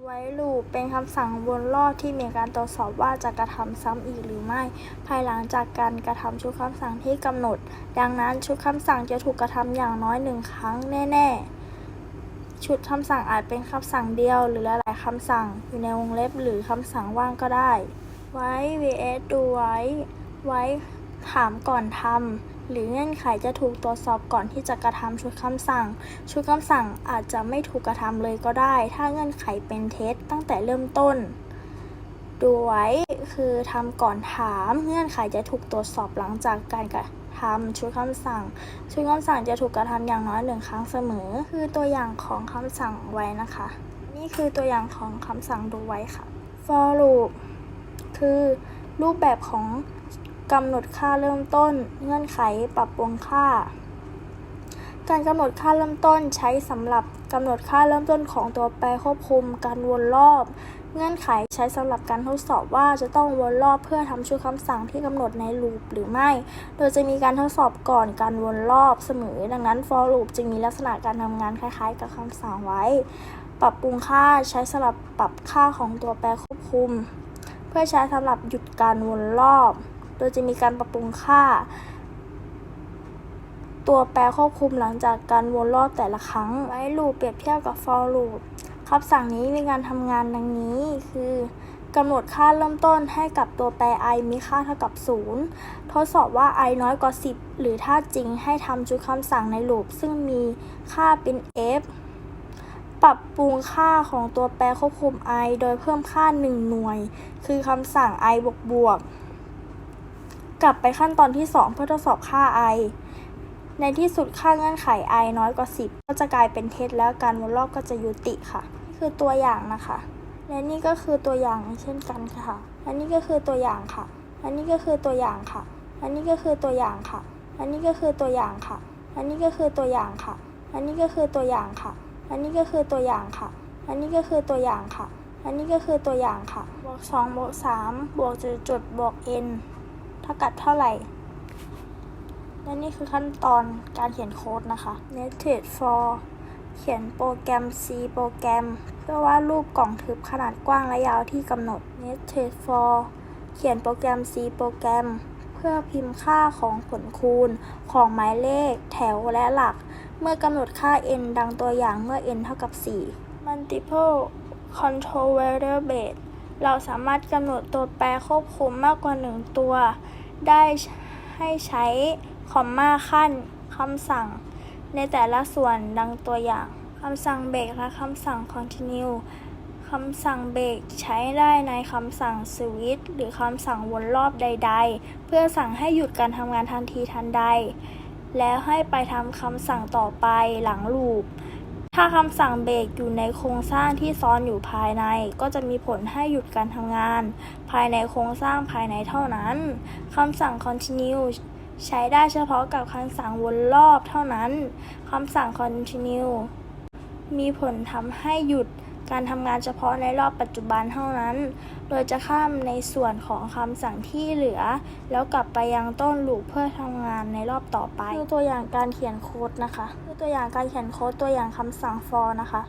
ไว้ลูปเป็นคำสั่งวนรอบที่มีการตรวจสอบว่าจะกระทำซ้ำอีกหรือไม่ ภายหลังจากการกระทำชุดคำสั่งที่กำหนด ดังนั้นชุดคำสั่งจะถูกกระทำอย่างน้อยหนึ่งครั้งแน่ๆ ชุดคำสั่งอาจเป็นคำสั่งเดียว หรือหลายๆคำสั่งอยู่ในวงเล็บหรือคำสั่งว่างก็ได้ ไว้ vs ดูไว้ ไว้ถามก่อนทำ หรือเงื่อนไขจะถูกตรวจสอบก่อนที่จะกระทำชุดคำสั่ง ชุดคำสั่งอาจจะไม่ถูกกระทำเลยก็ได้ ถ้าเงื่อนไขเป็นเท็จตั้งแต่เริ่มต้น ดูไว้คือทำก่อนถาม เงื่อนไขจะถูกตรวจสอบหลังจากการกระทำชุดคำสั่ง ชุดคำสั่งจะถูกกระทำอย่างน้อยหนึ่งครั้งเสมอ คือตัวอย่างของคำสั่งไว้นะคะ นี่คือตัวอย่างของคำสั่งดูไว้ค่ะ for loop คือรูปแบบของ กำหนดค่าเริ่มต้น เงื่อนไขปรับปรุงค่า การกำหนดค่าเริ่มต้นใช้สำหรับกำหนดค่าเริ่มต้นของตัวแปรควบคุม การวนรอบ เงื่อนไขใช้สำหรับการทดสอบว่าจะต้องวนรอบเพื่อทำชุดคำสั่งที่กำหนดในลูปหรือไม่ โดยจะมีการทดสอบก่อนการวนรอบเสมอ ดังนั้น for loop จึงมีลักษณะการทำงานคล้ายๆ กับคำสั่งไว้ ปรับปรุงค่าใช้สำหรับปรับค่าของตัวแปรควบคุม เพื่อใช้สำหรับหยุดการวนรอบ ดยจะมีการปรับปรุงค่า ตัวแปรควบคุมหลังจากการวนรอบแต่ละครั้งไว้ลูปเปรียบเทียบกับ for loop คำสั่งนี้มีการทำงานดังนี้คือกำหนดค่าเริ่มต้นให้กับตัวแปร i มีค่าเท่ากับ 0 ทดสอบว่า i น้อยกว่า 10 หรือถ้าจริงให้ทำชุดคำสั่งในลูปซึ่งมีค่าเป็น f ปรับปรุงค่าของตัวแปรควบคุม i โดยเพิ่มค่า 1 หน่วย คือคำสั่ง i บวกบวก กลับไปขั้นตอนที่ 2 เพื่อทดสอบค่า i ในที่สุดค่าเงื่อนไข i น้อยกว่า 10 ก็จะกลายเป็นเท็จแล้วการวนรอบก็จะยุติค่ะนี่คือตัวอย่างนะคะ และนี่ก็คือตัวอย่างเช่นกันค่ะ อันนี้ก็คือตัวอย่างค่ะ อันนี้ก็คือตัวอย่างค่ะ อันนี้ก็คือตัวอย่างค่ะ อันนี้ก็คือตัวอย่างค่ะ อันนี้ก็คือตัวอย่างค่ะ อันนี้ก็คือตัวอย่างค่ะ อันนี้ก็คือตัวอย่างค่ะ อันนี้ก็คือตัวอย่างค่ะ อันนี้ก็คือตัวอย่างค่ะ บวกสองบวกสามบวกจุดจุดบวก n เท่ากับเท่าไหร่ และนี่คือขั้นตอนการเขียนโค้ดนะคะ Neted for เขียนโปรแกรม C โปรแกรม เพื่อวาดรูปกล่องทึบขนาดกว้างและยาวที่กำหนด Neted for เขียนโปรแกรม C โปรแกรม เพื่อพิมพ์ค่าของผลคูณของหมายเลข แถวและหลัก เมื่อกำหนดค่า n ดังตัวอย่างเมื่อ n เท่ากับ 4 Multiple Control Variable เราสามารถกำหนดตัวแปรควบคุมมากกว่า 1 ตัว ได้ให้ใช้คอมมาขั้นคำสั่ง ในแต่ละส่วนดังตัวอย่างคำสั่งเบรกและคำสั่ง continue คำสั่งเบรกใช้ได้ในคำสั่งสวิตช์หรือคำสั่งวนรอบใด ๆ เพื่อสั่งให้หยุดการทำงานทันทีทันใด แล้วให้ไปทำคำสั่งต่อไปหลังลูป ถ้าคำสั่งเบรกอยู่ในโครงสร้างที่ซ้อนอยู่ภายใน ก็จะมีผลให้หยุดการทำงาน ภายในโครงสร้างภายในเท่านั้นคำสั่ง continue ใช้ได้เฉพาะกับคำสั่งวนรอบเท่านั้นคำสั่ง continue มีผลทำให้หยุด การทำงานเฉพาะในรอบปัจจุบันเท่านั้น โดยจะข้ามในส่วนของคำสั่งที่เหลือ แล้วกลับไปยังต้นลูปเพื่อทำงานในรอบต่อไปคือตัวอย่างการเขียนโค้ดนะคะคือตัวอย่างการเขียนโค้ดตัวอย่างคำสั่ง for นะคะ